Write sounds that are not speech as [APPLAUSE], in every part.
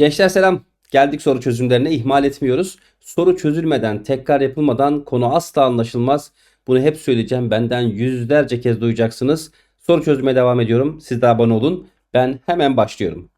Gençler selam. Geldik soru çözümlerine ihmal etmiyoruz. Soru çözülmeden, tekrar yapılmadan konu asla anlaşılmaz. Bunu hep söyleyeceğim. Benden yüzlerce kez duyacaksınız. Soru çözmeye devam ediyorum. Siz de abone olun. Ben hemen başlıyorum.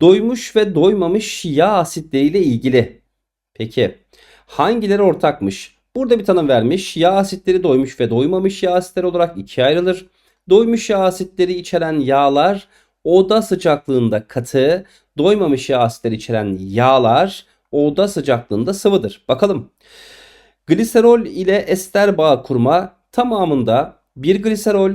Doymuş ve doymamış yağ asitleriyle ilgili. Peki hangileri ortakmış? Burada bir tanım vermiş. Yağ asitleri doymuş ve doymamış yağ asitleri olarak ikiye ayrılır. Doymuş yağ asitleri içeren yağlar oda sıcaklığında katı, doymamış yağ asitleri içeren yağlar oda sıcaklığında sıvıdır. Bakalım. Gliserol ile ester bağ kurma tamamında bir gliserol,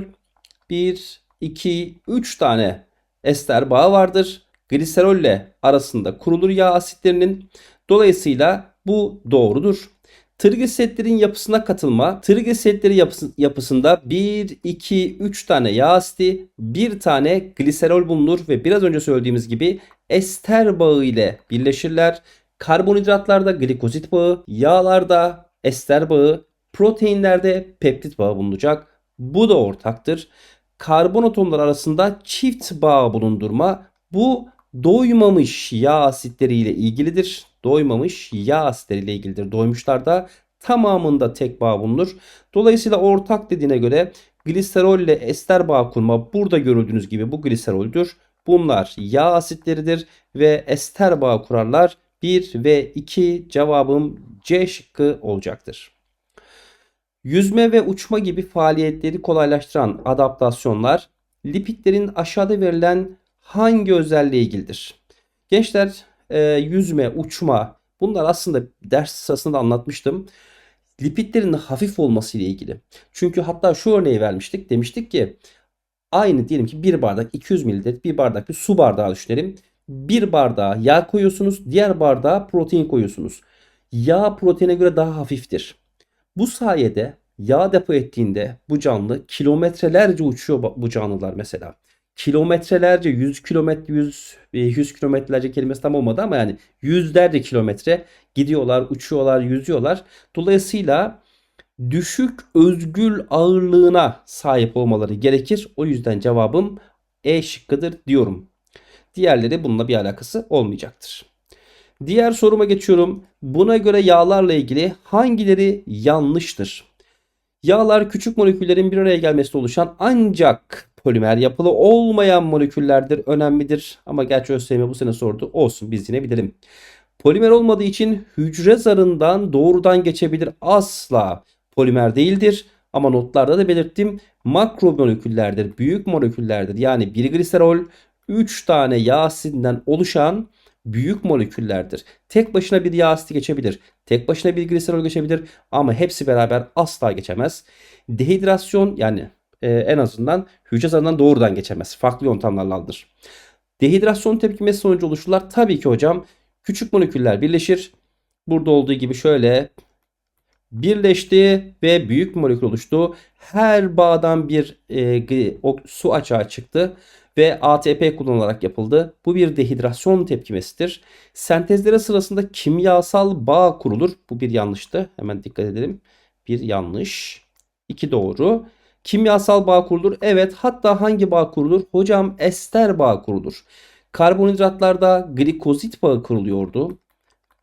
1, 2, 3 tane ester bağı vardır. Gliserol ile arasında kurulur yağ asitlerinin. Dolayısıyla bu doğrudur. Trigliseritlerin yapısına katılma. Trigliseritleri yapısı, yapısında 1, 2, 3 tane yağ asidi, 1 tane gliserol bulunur ve biraz önce söylediğimiz gibi ester bağı ile birleşirler. Karbonhidratlarda glikozit bağı, yağlarda ester bağı, proteinlerde peptit bağı bulunacak. Bu da ortaktır. Karbon atomları arasında çift bağ bulundurma. Bu doymamış yağ asitleriyle ilgilidir. Doymamış yağ asitleriyle ilgilidir. Doymuşlarda tamamında tek bağ bulunur. Dolayısıyla ortak dediğine göre gliserol ile ester bağ kurma burada görüldüğünüz gibi bu gliseroldür. Bunlar yağ asitleridir ve ester bağ kurarlar. 1 ve 2 cevabım C şıkkı olacaktır. Yüzme ve uçma gibi faaliyetleri kolaylaştıran adaptasyonlar lipidlerin aşağıda verilen hangi özelliğe ilgilidir? Gençler e, yüzme, uçma bunlar aslında ders sırasında anlatmıştım. Lipidlerin hafif olması ile ilgili. Çünkü hatta şu örneği vermiştik. Demiştik ki aynı diyelim ki bir bardak 200 mililitre bir bardak bir su bardağı düşünelim. Bir bardağa yağ koyuyorsunuz, diğer bardağa protein koyuyorsunuz. Yağ proteine göre daha hafiftir. Bu sayede yağ depo ettiğinde bu canlı kilometrelerce uçuyor bu canlılar mesela. Kilometrelerce 100 kilometre 100 100 kilometrelerce kelimesi tam olmadı ama yani yüzlerce kilometre gidiyorlar, uçuyorlar, yüzüyorlar. Dolayısıyla düşük özgül ağırlığına sahip olmaları gerekir. O yüzden cevabım E şıkkıdır diyorum. Diğerleri bununla bir alakası olmayacaktır. Diğer soruma geçiyorum. Buna göre yağlarla ilgili hangileri yanlıştır? Yağlar küçük moleküllerin bir araya gelmesiyle oluşan ancak polimer yapılı olmayan moleküllerdir. Önemlidir. Ama gerçi ÖSYM bu sene sordu. Olsun biz yine bilelim. Polimer olmadığı için hücre zarından doğrudan geçebilir. Asla polimer değildir. Ama notlarda da belirttim. Makro moleküllerdir. Büyük moleküllerdir. Yani bir gliserol 3 tane yağ asidinden oluşan büyük moleküllerdir. Tek başına bir yağ asidi geçebilir. Tek başına bir gliserol geçebilir ama hepsi beraber asla geçemez. Dehidrasyon yani e, en azından hücre zarından doğrudan geçemez. Farklı yöntemlerle alınır. Dehidrasyon tepkimesi sonucu oluşurlar. Tabii ki hocam küçük moleküller birleşir. Burada olduğu gibi şöyle birleşti ve büyük molekül oluştu. Her bağdan bir e, o, su açığa çıktı ve ATP kullanılarak yapıldı. Bu bir dehidrasyon tepkimesidir. Sentezlere sırasında kimyasal bağ kurulur. Bu bir yanlıştı. Hemen dikkat edelim. Bir yanlış. İki doğru. Kimyasal bağ kurulur. Evet hatta hangi bağ kurulur? Hocam ester bağ kurulur. Karbonhidratlarda glikozit bağı kuruluyordu.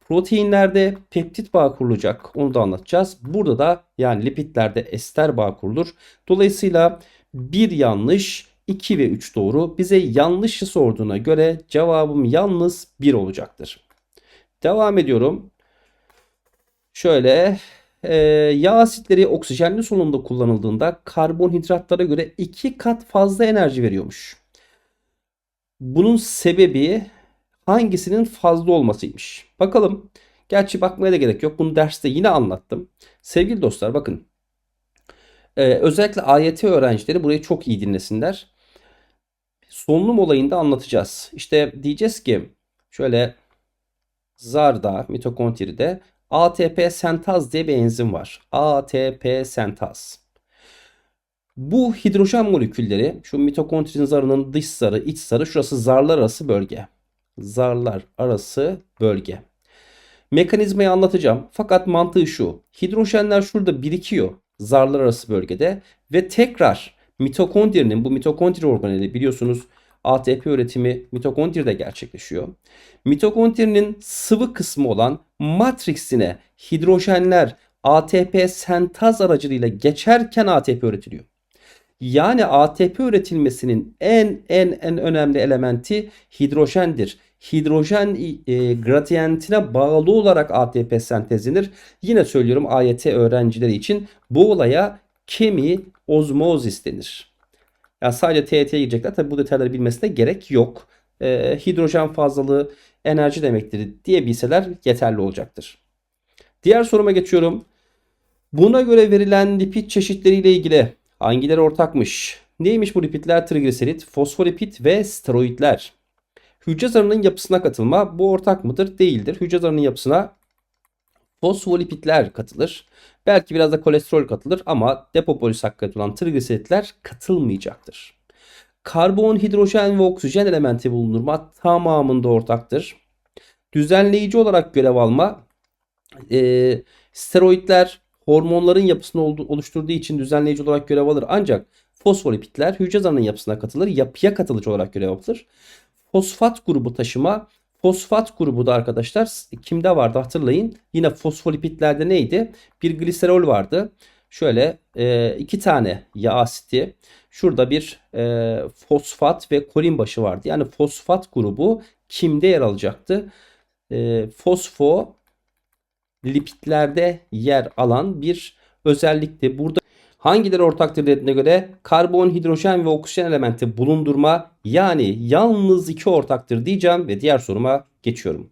Proteinlerde peptit bağ kurulacak. Onu da anlatacağız. Burada da yani lipidlerde ester bağ kurulur. Dolayısıyla bir yanlış 2 ve 3 doğru. Bize yanlışı sorduğuna göre cevabım yalnız 1 olacaktır. Devam ediyorum. Şöyle e, yağ asitleri oksijenli solunumda kullanıldığında karbonhidratlara göre 2 kat fazla enerji veriyormuş. Bunun sebebi hangisinin fazla olmasıymış. Bakalım. Gerçi bakmaya da gerek yok. Bunu derste yine anlattım. Sevgili dostlar bakın. Ee, özellikle AYT öğrencileri burayı çok iyi dinlesinler. Solunum olayında anlatacağız. İşte diyeceğiz ki şöyle zarda, mitokondride ATP sentaz diye bir enzim var. ATP sentaz. Bu hidrojen molekülleri şu mitokondrinin zarının dış zarı, iç zarı şurası zarlar arası bölge. Zarlar arası bölge. Mekanizmayı anlatacağım. Fakat mantığı şu. Hidrojenler şurada birikiyor zarlar arası bölgede ve tekrar mitokondrinin bu mitokondri organeli biliyorsunuz ATP üretimi mitokondride gerçekleşiyor. Mitokondrinin sıvı kısmı olan matriksine hidrojenler ATP sentaz aracılığıyla geçerken ATP üretiliyor. Yani ATP üretilmesinin en en en önemli elementi hidrojendir. Hidrojen e, gradiyentine bağlı olarak ATP sentezlenir. Yine söylüyorum AYT öğrencileri için bu olaya kemi ozmozis denir. Yani sadece TET'ye girecekler. Tabi bu detayları bilmesine gerek yok. E, hidrojen fazlalığı enerji demektir diye bilseler yeterli olacaktır. Diğer soruma geçiyorum. Buna göre verilen lipid çeşitleriyle ilgili hangileri ortakmış? Neymiş bu lipidler? Trigliserit, fosfolipid ve steroidler. Hücre zarının yapısına katılma bu ortak mıdır? Değildir. Hücre zarının yapısına fosfolipidler katılır. Belki biraz da kolesterol katılır ama depopolisakkarit olan trigliseritler katılmayacaktır. Karbon, hidrojen ve oksijen elementi bulundurma tamamında ortaktır. Düzenleyici olarak görev alma e, steroidler hormonların yapısını oluşturduğu için düzenleyici olarak görev alır. Ancak fosfolipidler hücre zarının yapısına katılır. Yapıya katılıcı olarak görev alır. Fosfat grubu taşıma Fosfat grubu da arkadaşlar kimde vardı hatırlayın. Yine fosfolipidlerde neydi? Bir gliserol vardı. Şöyle e, iki tane yağ asiti. Şurada bir e, fosfat ve kolin başı vardı. Yani fosfat grubu kimde yer alacaktı? E, fosfo lipidlerde yer alan bir özellikti. Burada hangileri ortaktır dediğine göre karbon, hidrojen ve oksijen elementi bulundurma yani yalnız iki ortaktır diyeceğim ve diğer soruma geçiyorum.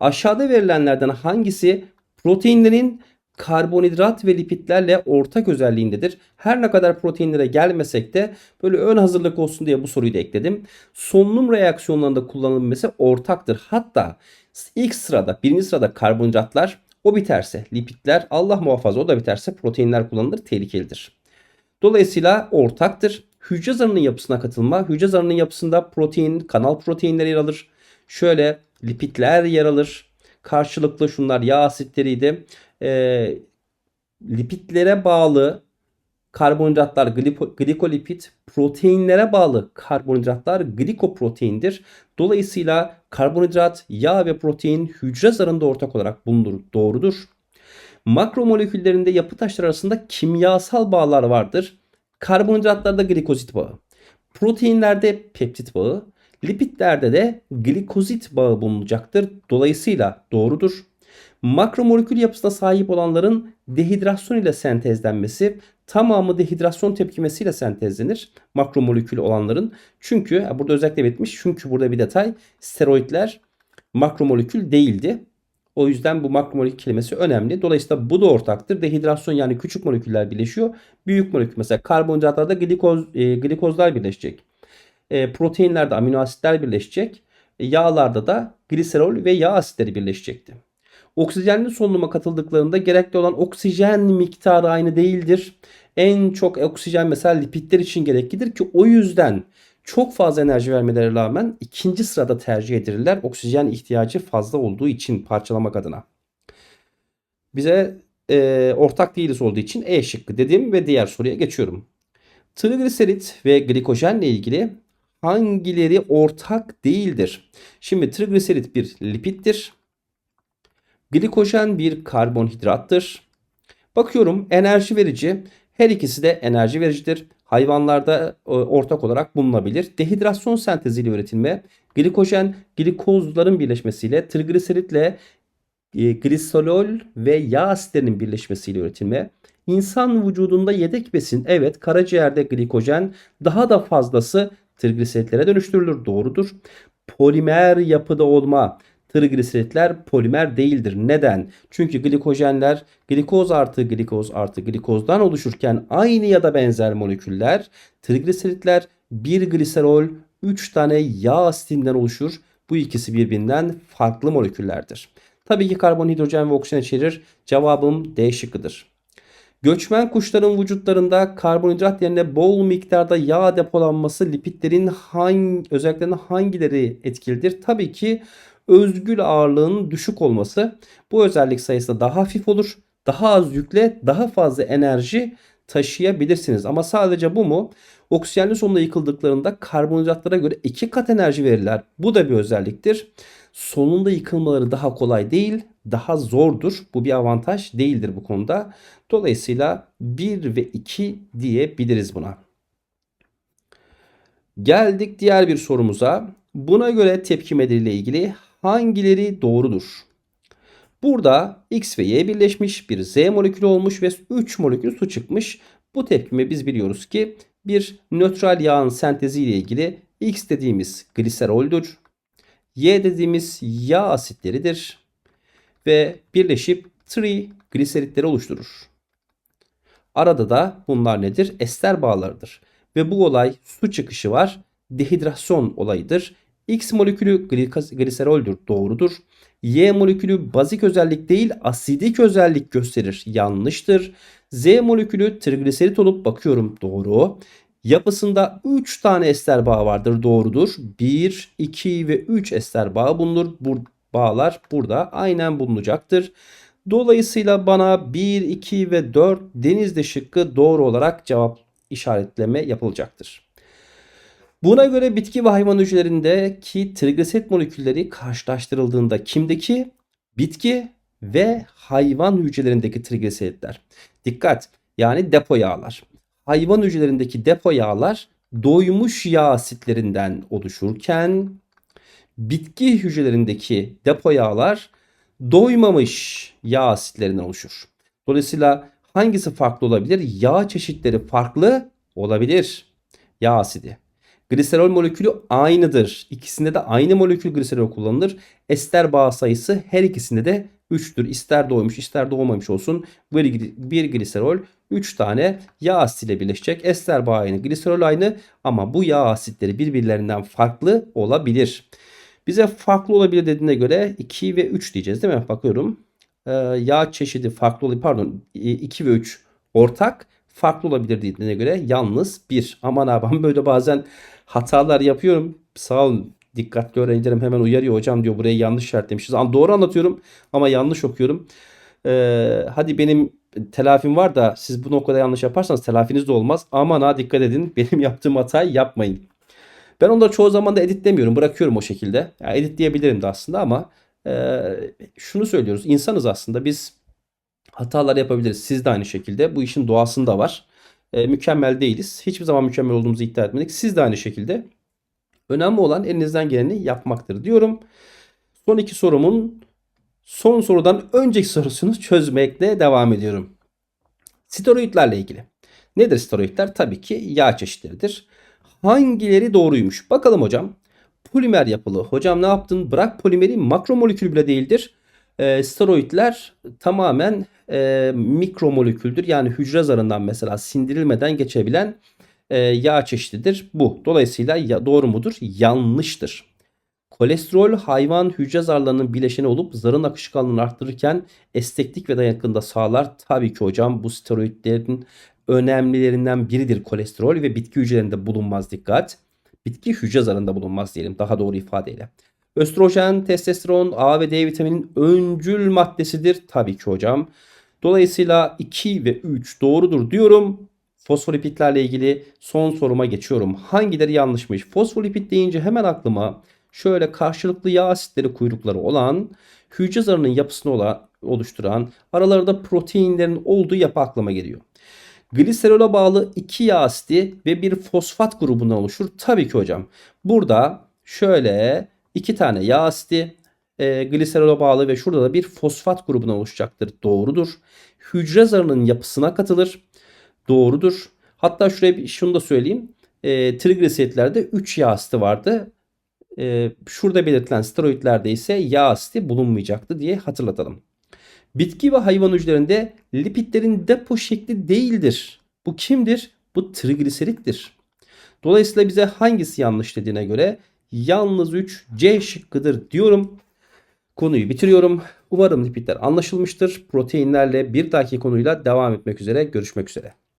Aşağıda verilenlerden hangisi proteinlerin karbonhidrat ve lipidlerle ortak özelliğindedir. Her ne kadar proteinlere gelmesek de böyle ön hazırlık olsun diye bu soruyu da ekledim. Solunum reaksiyonlarında kullanılması ortaktır. Hatta ilk sırada birinci sırada karbonhidratlar o biterse lipidler Allah muhafaza o da biterse proteinler kullanılır tehlikelidir. Dolayısıyla ortaktır. Hücre zarının yapısına katılma. Hücre zarının yapısında protein, kanal proteinleri yer alır. Şöyle lipidler yer alır. Karşılıklı şunlar yağ asitleriydi. E, lipidlere bağlı karbonhidratlar glikolipid, proteinlere bağlı karbonhidratlar glikoproteindir. Dolayısıyla karbonhidrat, yağ ve protein hücre zarında ortak olarak bulunur. Doğrudur. Makromoleküllerinde yapı taşları arasında kimyasal bağlar vardır. Karbonhidratlarda glikozit bağı, proteinlerde peptit bağı, lipidlerde de glikozit bağı bulunacaktır. Dolayısıyla doğrudur. Makromolekül yapısına sahip olanların dehidrasyon ile sentezlenmesi tamamı dehidrasyon tepkimesiyle sentezlenir. Makromolekül olanların. Çünkü burada özellikle belirtmiş. Çünkü burada bir detay steroidler makromolekül değildi. O yüzden bu makromolekül kelimesi önemli. Dolayısıyla bu da ortaktır. Dehidrasyon yani küçük moleküller birleşiyor. Büyük molekül mesela karbonhidratlarda glikoz, e, glikozlar birleşecek. E, proteinlerde amino asitler birleşecek. E, yağlarda da gliserol ve yağ asitleri birleşecekti. Oksijenli solunuma katıldıklarında gerekli olan oksijen miktarı aynı değildir. En çok oksijen mesela lipidler için gereklidir ki o yüzden çok fazla enerji vermeleri rağmen ikinci sırada tercih edilirler. Oksijen ihtiyacı fazla olduğu için parçalamak adına. Bize e, ortak değiliz olduğu için E şıkkı dedim ve diğer soruya geçiyorum. Trigliserit ve glikojenle ilgili hangileri ortak değildir? Şimdi trigliserit bir lipiddir. Glikojen bir karbonhidrattır. Bakıyorum enerji verici. Her ikisi de enerji vericidir. Hayvanlarda e, ortak olarak bulunabilir. Dehidrasyon senteziyle üretilme, glikojen glikozların birleşmesiyle, trigliseritle gliserol ve yağ asitlerinin birleşmesiyle üretilme. İnsan vücudunda yedek besin evet karaciğerde glikojen daha da fazlası trigliseritlere dönüştürülür doğrudur. Polimer yapıda olma trigliseritler polimer değildir. Neden? Çünkü glikojenler glikoz artı glikoz artı glikozdan oluşurken aynı ya da benzer moleküller trigliseritler bir gliserol 3 tane yağ asitinden oluşur. Bu ikisi birbirinden farklı moleküllerdir. Tabii ki karbon, hidrojen ve oksijen içerir. Cevabım D şıkkıdır. Göçmen kuşların vücutlarında karbonhidrat yerine bol miktarda yağ depolanması lipidlerin hangi özelliklerine hangileri etkilidir? Tabii ki özgül ağırlığının düşük olması bu özellik sayısında daha hafif olur. Daha az yükle daha fazla enerji taşıyabilirsiniz. Ama sadece bu mu? Oksijenli sonunda yıkıldıklarında karbonhidratlara göre iki kat enerji verirler. Bu da bir özelliktir. Sonunda yıkılmaları daha kolay değil, daha zordur. Bu bir avantaj değildir bu konuda. Dolayısıyla 1 ve 2 diyebiliriz buna. Geldik diğer bir sorumuza. Buna göre tepkimeleriyle ilgili hangileri doğrudur? Burada X ve Y birleşmiş bir Z molekülü olmuş ve 3 molekül su çıkmış. Bu tepkime biz biliyoruz ki bir nötral yağın sentezi ile ilgili X dediğimiz gliseroldür. Y dediğimiz yağ asitleridir. Ve birleşip trigliseritleri oluşturur. Arada da bunlar nedir? Ester bağlarıdır. Ve bu olay su çıkışı var. Dehidrasyon olayıdır. X molekülü gliseroldür. Doğrudur. Y molekülü bazik özellik değil asidik özellik gösterir. Yanlıştır. Z molekülü trigliserit olup bakıyorum doğru. Yapısında 3 tane ester bağı vardır. Doğrudur. 1, 2 ve 3 ester bağı bulunur. Bu bağlar burada aynen bulunacaktır. Dolayısıyla bana 1, 2 ve 4 denizde şıkkı doğru olarak cevap işaretleme yapılacaktır. Buna göre bitki ve hayvan hücrelerindeki trigliserit molekülleri karşılaştırıldığında kimdeki? Bitki ve hayvan hücrelerindeki trigliseritler. Dikkat! Yani depo yağlar. Hayvan hücrelerindeki depo yağlar doymuş yağ asitlerinden oluşurken bitki hücrelerindeki depo yağlar doymamış yağ asitlerinden oluşur. Dolayısıyla hangisi farklı olabilir? Yağ çeşitleri farklı olabilir. Yağ asidi. Gliserol molekülü aynıdır. İkisinde de aynı molekül gliserol kullanılır. Ester bağ sayısı her ikisinde de 3'tür. İster doğmuş ister doğmamış olsun. Bir, bir gliserol 3 tane yağ asitiyle birleşecek. Ester bağı aynı, gliserol aynı ama bu yağ asitleri birbirlerinden farklı olabilir. Bize farklı olabilir dediğine göre 2 ve 3 diyeceğiz değil mi? Bakıyorum. Ee, yağ çeşidi farklı olabilir. Pardon 2 ve 3 ortak farklı olabilir dediğine göre yalnız 1. Aman abi böyle bazen hatalar yapıyorum. Sağ olun dikkatli öğrencilerim hemen uyarıyor hocam diyor burayı yanlış işaretlemişiz. Doğru anlatıyorum ama yanlış okuyorum. Ee, hadi benim telafim var da siz bu noktada yanlış yaparsanız telafiniz de olmaz. Aman ha dikkat edin [LAUGHS] benim yaptığım hatayı yapmayın. Ben onları çoğu zaman da editlemiyorum. Bırakıyorum o şekilde. Yani editleyebilirim de aslında ama e, şunu söylüyoruz. İnsanız aslında biz hatalar yapabiliriz. Siz de aynı şekilde. Bu işin doğasında var. E, mükemmel değiliz. Hiçbir zaman mükemmel olduğumuzu iddia etmedik. Siz de aynı şekilde. Önemli olan elinizden geleni yapmaktır diyorum. Son iki sorumun son sorudan önceki sorusunu çözmekle devam ediyorum. Steroidlerle ilgili. Nedir steroidler? Tabii ki yağ çeşitleridir. Hangileri doğruymuş? Bakalım hocam. Polimer yapılı. Hocam ne yaptın? Bırak polimeri makromolekül bile değildir. E, steroidler tamamen e, mikromoleküldür. Yani hücre zarından mesela sindirilmeden geçebilen e, yağ çeşididir bu. Dolayısıyla ya, doğru mudur? Yanlıştır. Kolesterol hayvan hücre zarlarının bileşeni olup zarın akışkanlığını arttırırken esneklik ve dayanıklılığı da sağlar. Tabii ki hocam bu steroidlerin önemlilerinden biridir kolesterol ve bitki hücrelerinde bulunmaz dikkat. Bitki hücre zarında bulunmaz diyelim daha doğru ifadeyle. Östrojen, testosteron, A ve D vitaminin öncül maddesidir. Tabii ki hocam. Dolayısıyla 2 ve 3 doğrudur diyorum. Fosfolipitlerle ilgili son soruma geçiyorum. Hangileri yanlışmış? Fosfolipid deyince hemen aklıma şöyle karşılıklı yağ asitleri kuyrukları olan hücre zarının yapısını olan, oluşturan aralarında proteinlerin olduğu yapı aklıma geliyor. Gliserola bağlı iki yağ asidi ve bir fosfat grubundan oluşur. Tabii ki hocam. Burada şöyle iki tane yağ asidi e, gliserola bağlı ve şurada da bir fosfat grubundan oluşacaktır. Doğrudur. Hücre zarının yapısına katılır. Doğrudur. Hatta şuraya bir şunu da söyleyeyim. E, trigliseritlerde 3 yağ asidi vardı. E, şurada belirtilen steroidlerde ise yağ asidi bulunmayacaktı diye hatırlatalım. Bitki ve hayvan hücrelerinde lipidlerin depo şekli değildir. Bu kimdir? Bu trigliserittir. Dolayısıyla bize hangisi yanlış dediğine göre yalnız 3 C şıkkıdır diyorum. Konuyu bitiriyorum. Umarım lipidler anlaşılmıştır. Proteinlerle bir dahaki konuyla devam etmek üzere. Görüşmek üzere.